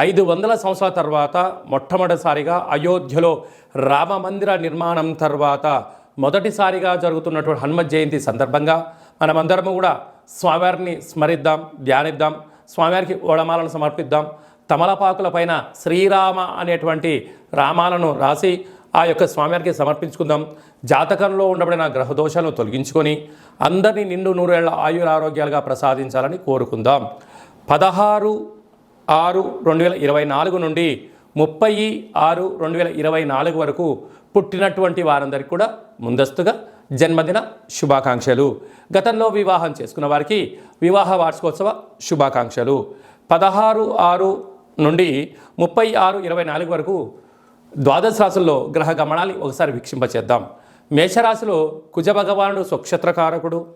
ఐదు వందల సంవత్సరాల తర్వాత మొట్టమొదటిసారిగా అయోధ్యలో రామ మందిర నిర్మాణం తర్వాత మొదటిసారిగా జరుగుతున్నటువంటి హనుమ జయంతి సందర్భంగా మనమందరము కూడా స్వామివారిని స్మరిద్దాం ధ్యానిద్దాం స్వామివారికి ఓడమాలను సమర్పిద్దాం. తమలపాకుల పైన శ్రీరామ అనేటువంటి రామాలను రాసి ఆ యొక్క స్వామివారికి సమర్పించుకుందాం. జాతకంలో ఉండబడిన గ్రహ దోషాలను తొలగించుకొని అందరినీ నిండు నూరేళ్ళ ఆయురారోగ్యాలుగా ప్రసాదించాలని కోరుకుందాం. పదహారు ఆరు రెండు వేల ఇరవై నాలుగు నుండి ముప్పై ఆరు రెండు వేల ఇరవై నాలుగు వరకు పుట్టినటువంటి వారందరికీ కూడా ముందస్తుగా జన్మదిన శుభాకాంక్షలు. గతంలో వివాహం చేసుకున్న వారికి వివాహ వార్షికోత్సవ శుభాకాంక్షలు. పదహారు ఆరు నుండి ముప్పై ఆరు ఇరవై నాలుగు వరకు ద్వాదశ రాశుల్లో గ్రహ గమనాన్ని ఒకసారి వీక్షింపచేద్దాం. మేషరాశిలో కుజ భగవానుడు స్వక్షత్రకారకుడు.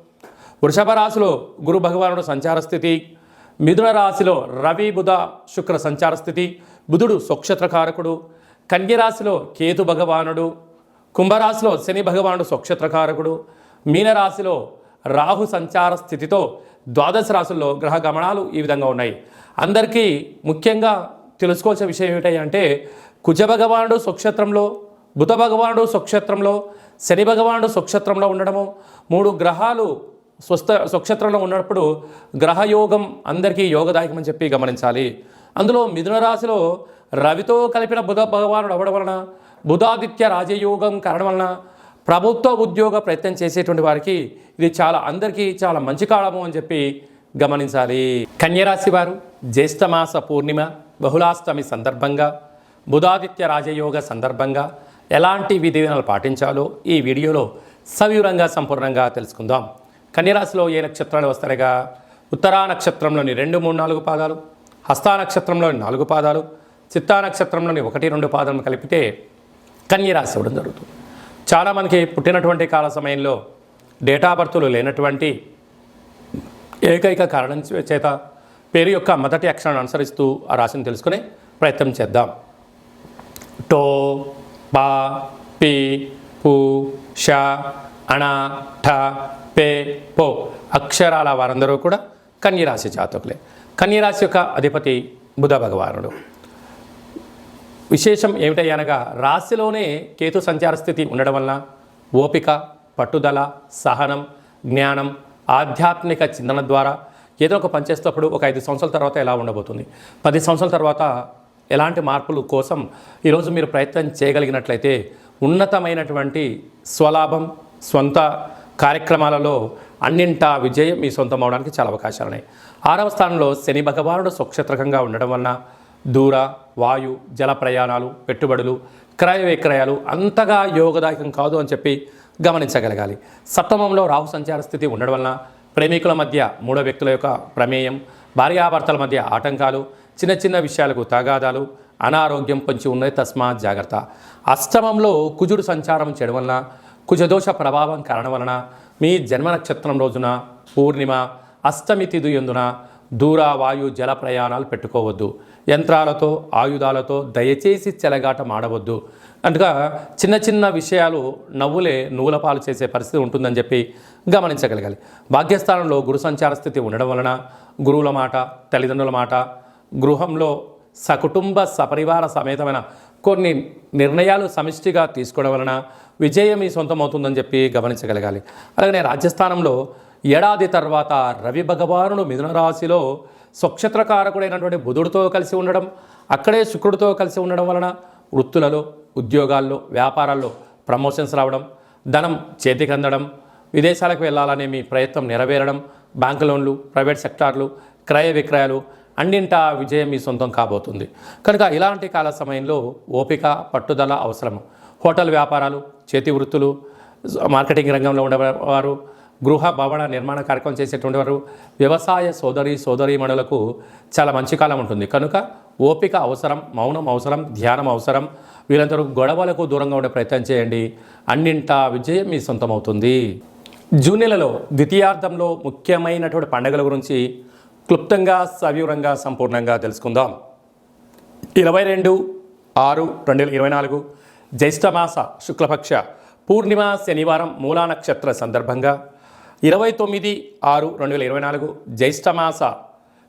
వృషభ రాశిలో గురు భగవానుడు సంచార స్థితి. మిథున రాశిలో రవి బుధ శుక్ర సంచార స్థితి. బుధుడు స్వక్షత్రకారకుడు. కన్యరాశిలో కేతు భగవానుడు. కుంభరాశిలో శని భగవానుడు స్వక్షత్రకారకుడు. మీనరాశిలో రాహు సంచార స్థితితో ద్వాదశ రాశుల్లో గ్రహ గమనాలు ఈ విధంగా ఉన్నాయి. అందరికీ ముఖ్యంగా తెలుసుకోవాల్సిన విషయం ఏమిటి అంటే కుజ భగవానుడు స్వక్షత్రంలో బుధ భగవానుడు స్వక్షత్రంలో శని భగవానుడు స్వక్షత్రంలో ఉండడము. మూడు గ్రహాలు స్వస్థ స్వక్షత్రంలో ఉన్నప్పుడు గ్రహయోగం అందరికీ యోగదాయకం అని చెప్పి గమనించాలి. అందులో మిథున రాశిలో రవితో కలిపిన బుధ భగవానుడు అవ్వడం వలన బుధాదిత్య రాజయోగం కారణం వలన ప్రభుత్వ ఉద్యోగ ప్రయత్నం చేసేటువంటి వారికి ఇది చాలా అందరికీ చాలా మంచి కాలము అని చెప్పి గమనించాలి. కన్యరాశి వారు జ్యేష్ఠమాస పూర్ణిమ బహుళాష్టమి సందర్భంగా బుధాదిత్య రాజయోగ సందర్భంగా ఎలాంటి విధి విధానాలు పాటించాలో ఈ వీడియోలో సవివరంగా సంపూర్ణంగా తెలుసుకుందాం. కన్యరాశిలో ఏ నక్షత్రాలు వస్తాయిగా? ఉత్తరా నక్షత్రంలోని రెండు మూడు నాలుగు పాదాలు హస్తా నక్షత్రంలోని నాలుగు పాదాలు చిత్తా నక్షత్రంలోని ఒకటి రెండు పాదాలను కలిపితే కన్యరాశి ఇవ్వడం జరుగుతుంది. చాలామందికి పుట్టినటువంటి కాల సమయంలో డేటా బర్తులు లేనటువంటి ఏకైక కారణం చేత పేరు యొక్క మొదటి అక్షరాన్ని అనుసరిస్తూ ఆ రాశిని తెలుసుకునే ప్రయత్నం చేద్దాం. టో పా పి పు ష అణ ఠ పే పో అక్షరాల వారందరూ కూడా కన్యరాశి జాతకులే. కన్యరాశి యొక్క అధిపతి బుధ భగవానుడు. విశేషం ఏమిటయ్యనగా రాశిలోనే కేతు సంచార స్థితి ఉండడం వలన ఓపిక పట్టుదల సహనం జ్ఞానం ఆధ్యాత్మిక చింతన ద్వారా ఏదో ఒక పనిచేసేటప్పుడు ఒక ఐదు సంవత్సరాల తర్వాత ఎలా ఉండబోతుంది? పది సంవత్సరాల తర్వాత ఎలాంటి మార్పుల కోసం ఈరోజు మీరు ప్రయత్నం చేయగలిగినట్లయితే ఉన్నతమైనటువంటి స్వలాభం సొంత కార్యక్రమాలలో అన్నింటా విజయం మీ సొంతం అవడానికి చాలా అవకాశాలు ఉన్నాయి. ఆరవ స్థానంలో శని భగవానుడు స్వక్షత్రకంగా ఉండడం వలన దూర వాయు జల ప్రయాణాలు పెట్టుబడులు క్రయ విక్రయాలు అంతగా యోగదాయకం కాదు అని చెప్పి గమనించగలగాలి. సప్తమంలో రాహు సంచార స్థితి ఉండడం వలన ప్రేమికుల మధ్య మూడో వ్యక్తుల యొక్క ప్రమేయం భార్యాభర్తల మధ్య ఆటంకాలు చిన్న చిన్న విషయాలకు తగాదాలు అనారోగ్యం పొంచి ఉన్నది తస్మాత్ జాగ్రత్త. అష్టమంలో కుజుడు సంచారం చేయడం వలన కుజదోష ప్రభావం కారణం వలన మీ జన్మ నక్షత్రం రోజున పూర్ణిమ అష్టమి తిథి ఎందున దూర వాయు జల ప్రయాణాలు పెట్టుకోవద్దు. యంత్రాలతో ఆయుధాలతో దయచేసి చెలగాట మాడవద్దు. అంటగా చిన్న చిన్న విషయాలు నవ్వులే నువ్వుల పాలు చేసే పరిస్థితి ఉంటుందని చెప్పి గమనించగలగాలి. భాగ్యస్థానంలో గురు సంచార స్థితి ఉండడం వలన గురువుల మాట తల్లిదండ్రుల మాట గృహంలో సకుటుంబ సపరివార సమేతమైన కొన్ని నిర్ణయాలు సమిష్టిగా తీసుకోవడం వలన విజయం మీ సొంతం అవుతుందని చెప్పి గమనించగలగాలి. అలాగనే రాజ్యస్థానంలో ఏడాది తర్వాత రవి భగవానుడు మిథున రాశిలో స్వక్షత్రకారకుడైనటువంటి బుధుడితో కలిసి ఉండడం అక్కడే శుక్రుడితో కలిసి ఉండడం వలన వృత్తులలో ఉద్యోగాల్లో వ్యాపారాల్లో ప్రమోషన్స్ రావడం ధనం చేతికి అందడం విదేశాలకు వెళ్ళాలనే మీ ప్రయత్నం నెరవేరడం బ్యాంకు లోన్లు ప్రైవేట్ సెక్టార్లు క్రయ విక్రయాలు అన్నింటా విజయం మీ సొంతం కాబోతుంది. కనుక ఇలాంటి కాల సమయంలో ఓపిక పట్టుదల అవసరం. హోటల్ వ్యాపారాలు చేతి వృత్తులు మార్కెటింగ్ రంగంలో ఉండేవారు గృహ భవన నిర్మాణ కార్యక్రమం చేసేటువంటి వారు వ్యవసాయ సోదరి సోదరీమణులకు చాలా మంచి కాలం ఉంటుంది. కనుక ఓపిక అవసరం మౌనం అవసరం ధ్యానం అవసరం. వీళ్ళందరూ గొడవలకు దూరంగా ఉండే ప్రయత్నం చేయండి. అన్నింటా విజయం మీ సొంతమవుతుంది. జూన్ నెలలో ద్వితీయార్థంలో ముఖ్యమైనటువంటి పండుగల గురించి క్లుప్తంగా సవివరంగా సంపూర్ణంగా తెలుసుకుందాం. ఇరవై రెండు ఆరు రెండు వేల ఇరవై నాలుగు జ్యేష్ఠమాస శుక్లపక్ష పూర్ణిమ శనివారం మూలా నక్షత్ర సందర్భంగా ఇరవై తొమ్మిది ఆరు రెండు వేల ఇరవై నాలుగు జ్యేష్ఠమాస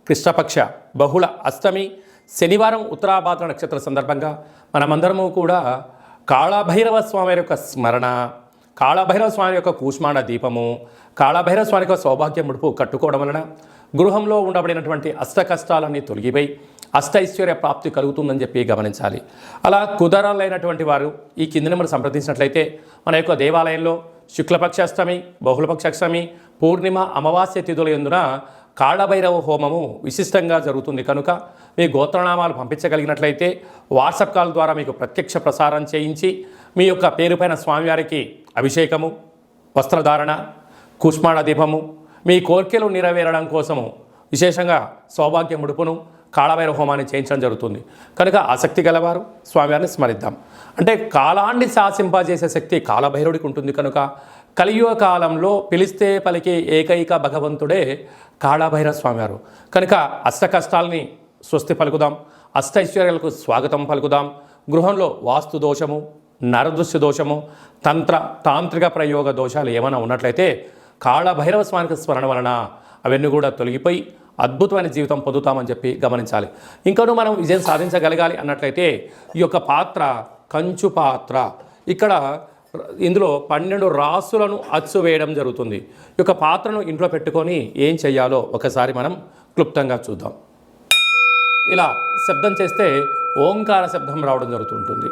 కృష్ణపక్ష బహుళ అష్టమి శనివారం ఉత్తరాభాద్ర నక్షత్ర సందర్భంగా మనమందరము కూడా కాళభైరవ స్వామి యొక్క స్మరణ కాళభైరవ స్వామి యొక్క కూష్మాండ దీపము కాళభైరవ స్వామి యొక్క సౌభాగ్య ముడుపు కట్టుకోవడం వలన గృహంలో ఉండబడినటువంటి అష్ట కష్టాలన్నీ తొలగిపోయి అష్టైశ్వర్య ప్రాప్తి కలుగుతుందని చెప్పి గమనించాలి. అలా కుదరాలైనటువంటి వారు ఈ కింద మనం సంప్రదించినట్లయితే మన యొక్క దేవాలయంలో శుక్లపక్షాష్టమి బహుళపక్షాష్టమి బహుళపక్ష అష్టమి పూర్ణిమ అమావాస్య తిథుల ఎందున కాళభైరవ హోమము విశిష్టంగా జరుగుతుంది. కనుక మీ గోత్రనామాలు పంపించగలిగినట్లయితే వాట్సాప్ కాల్ ద్వారా మీకు ప్రత్యక్ష ప్రసారం చేయించి మీ యొక్క పేరుపైన స్వామివారికి అభిషేకము వస్త్రధారణ కుష్మాణ దీపము మీ కోర్కెలు నెరవేరడం కోసము విశేషంగా సౌభాగ్య ముడుపును కాళభైరవ హోమాన్ని చేయించడం జరుగుతుంది. కనుక ఆసక్తి గలవారు స్వామివారిని స్మరిద్దాం. అంటే కాలాన్ని శాసింపజేసే శక్తి కాలభైరుడికి ఉంటుంది కనుక కలియుగ కాలంలో పిలిస్తే పలికే ఏకైక భగవంతుడే కాళభైరవ స్వామివారు. కనుక అష్ట కష్టాలని స్వస్తి పలుకుదాం. అష్టైశ్వర్యాలకు స్వాగతం పలుకుదాం. గృహంలో వాస్తు దోషము నరదృశ్య దోషము తంత్ర తాంత్రిక ప్రయోగ దోషాలు ఏమైనా ఉన్నట్లయితే కాళభైరవ స్వామికి స్మరణ వలన అవన్నీ కూడా తొలగిపోయి అద్భుతమైన జీవితం పొందుతామని చెప్పి గమనించాలి. ఇంకనూ మనం విజయం సాధించగలగాలి అన్నట్లయితే ఈ యొక్క పాత్ర కంచు పాత్ర ఇక్కడ ఇందులో పన్నెండు రాసులను అచ్చు వేయడం జరుగుతుంది. ఈ యొక్క పాత్రను ఇంట్లో పెట్టుకొని ఏం చేయాలో ఒకసారి మనం క్లుప్తంగా చూద్దాం. ఇలా శబ్దం చేస్తే ఓంకార శబ్దం రావడం జరుగుతుంటుంది.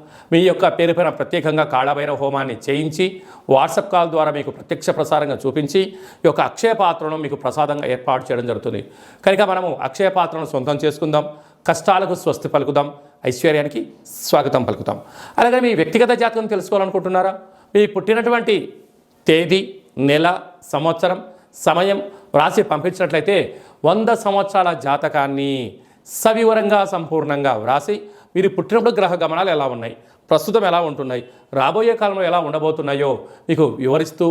మీ యొక్క పేరు పైన ప్రత్యేకంగా కాళభైరవ హోమాన్ని చేయించి వాట్సాప్ కాల్ ద్వారా మీకు ప్రత్యక్ష ప్రసారంగా చూపించి ఈ యొక్క అక్షయ పాత్రను మీకు ప్రసాదంగా ఏర్పాటు చేయడం జరుగుతుంది. కనుక మనము అక్షయ పాత్రను సొంతం చేసుకుందాం కష్టాలకు స్వస్తి పలుకుదాం ఐశ్వర్యానికి స్వాగతం పలుకుతాం. అలాగే మీ వ్యక్తిగత జాతకం తెలుసుకోవాలనుకుంటున్నారా? మీ పుట్టినటువంటి తేదీ నెల సంవత్సరం సమయం వ్రాసి పంపించినట్లయితే వంద సంవత్సరాల జాతకాన్ని సవివరంగా సంపూర్ణంగా వ్రాసి మీరు పుట్టినప్పుడు గ్రహ గమనాలు ఎలా ఉన్నాయి? ప్రస్తుతం ఎలా ఉంటున్నాయి? రాబోయే కాలంలో ఎలా ఉండబోతున్నాయో మీకు వివరిస్తూ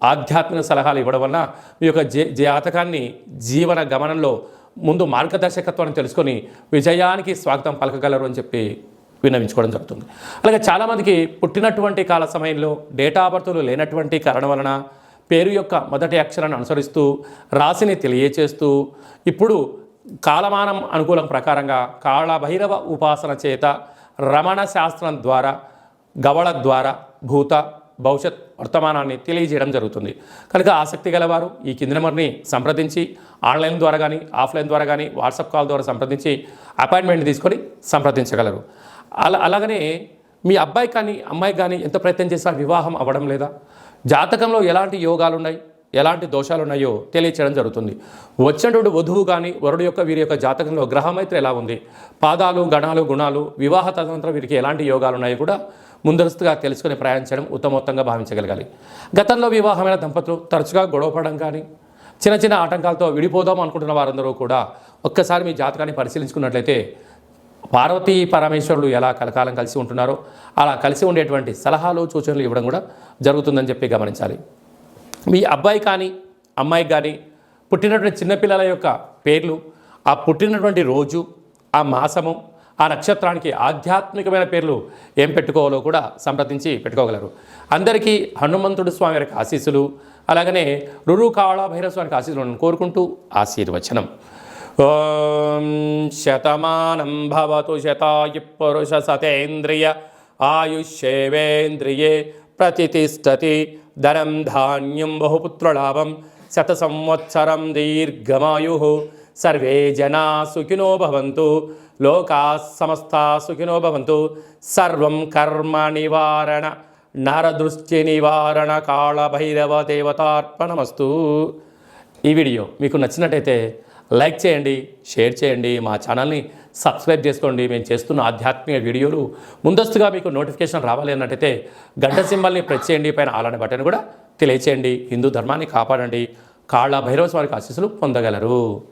ఆధ్యాత్మిక సలహాలు ఇవ్వడం వలన మీ యొక్క జే జాతకాన్ని జీవన గమనంలో ముందు మార్గదర్శకత్వాన్ని తెలుసుకొని విజయానికి స్వాగతం పలకగలరు అని చెప్పి విన్నవించుకోవడం జరుగుతుంది. అలాగే చాలామందికి పుట్టినటువంటి కాల సమయంలో డేటా బర్తులు లేనటువంటి కారణం వలన పేరు యొక్క మొదటి అక్షరాన్ని అనుసరిస్తూ రాశిని తెలియచేస్తూ ఇప్పుడు కాలమానం అనుకూలం ప్రకారంగా కాళభైరవ ఉపాసన చేత రమణ శాస్త్రం ద్వారా గవళ ద్వారా భూత భవిష్యత్ వర్తమానాన్ని తెలియజేయడం జరుగుతుంది. కనుక ఆసక్తి గలవారు ఈ కింది నెంబర్ని సంప్రదించి ఆన్లైన్ ద్వారా కానీ ఆఫ్లైన్ ద్వారా కానీ వాట్సాప్ కాల్ ద్వారా సంప్రదించి అపాయింట్మెంట్ తీసుకొని సంప్రదించగలరు. అలా అలాగనే మీ అబ్బాయి కానీ అమ్మాయి కానీ ఎంత ప్రయత్నం చేసినా వివాహం అవ్వడం లేదా? జాతకంలో ఎలాంటి యోగాలు ఉన్నాయి ఎలాంటి దోషాలు ఉన్నాయో తెలియచేయడం జరుగుతుంది. వచ్చినటువంటి వధువు కానీ వరుడు యొక్క వీరి యొక్క జాతకంలో గ్రహమైత్రి ఎలా ఉంది? పాదాలు గణాలు గుణాలు వివాహ తదనంతరం వీరికి ఎలాంటి యోగాలు ఉన్నాయో కూడా ముందస్తుగా తెలుసుకుని ప్రయాణించడం ఉత్తమోత్తంగా భావించగలగాలి. గతంలో వివాహమైన దంపతులు తరచుగా గొడవపడడం కానీ చిన్న చిన్న ఆటంకాలతో విడిపోదాం అనుకుంటున్న వారందరూ కూడా ఒక్కసారి మీ జాతకాన్ని పరిశీలించుకున్నట్లయితే పార్వతీ పరమేశ్వరులు ఎలా కలకాలం కలిసి ఉంటున్నారో అలా కలిసి ఉండేటువంటి సలహాలు సూచనలు ఇవ్వడం కూడా జరుగుతుందని చెప్పి గమనించాలి. మీ అబ్బాయి కానీ అమ్మాయి కానీ పుట్టినటువంటి చిన్నపిల్లల యొక్క పేర్లు ఆ పుట్టినటువంటి రోజు ఆ మాసము ఆ నక్షత్రానికి ఆధ్యాత్మికమైన పేర్లు ఏం పెట్టుకోవాలో కూడా సంప్రదించి పెట్టుకోగలరు. అందరికీ హనుమంతుడు స్వామి వారికి ఆశీస్సులు అలాగనే రురు కాళ స్వామికి ఆశీస్సులను కోరుకుంటూ ఆశీర్వచనం. ఓం శతమానం భవతు శతాయు పురుష సతేంద్రియ ఆయుష్యేవేంద్రియే ప్రతిష్టతి ధనం ధాన్యం బహుపుత్రలాభం శత సంవత్సరం దీర్ఘమాయు సర్వే జనా సుఖినో భవంతు లోకా సమస్త సుఖినో భవంతు సర్వం కర్మ నివారణ నరదృష్టి నివారణ కాళభైరవ దేవతార్పణమస్తు ఈ వీడియో మీకు నచ్చినట్టయితే లైక్ చేయండి షేర్ చేయండి మా ఛానల్ని సబ్స్క్రైబ్ చేసుకోండి. మేము చేస్తున్న ఆధ్యాత్మిక వీడియోలు ముందస్తుగా మీకు నోటిఫికేషన్ రావాలి అన్నట్టయితే గంట సింబల్ని ప్రెస్ చేయండి. పైన అలానే బటన్ కూడా తెలియచేయండి. హిందూ ధర్మాన్ని కాపాడండి. కాళ్ళ భైరవ స్వామికి ఆశీస్సులు పొందగలరు.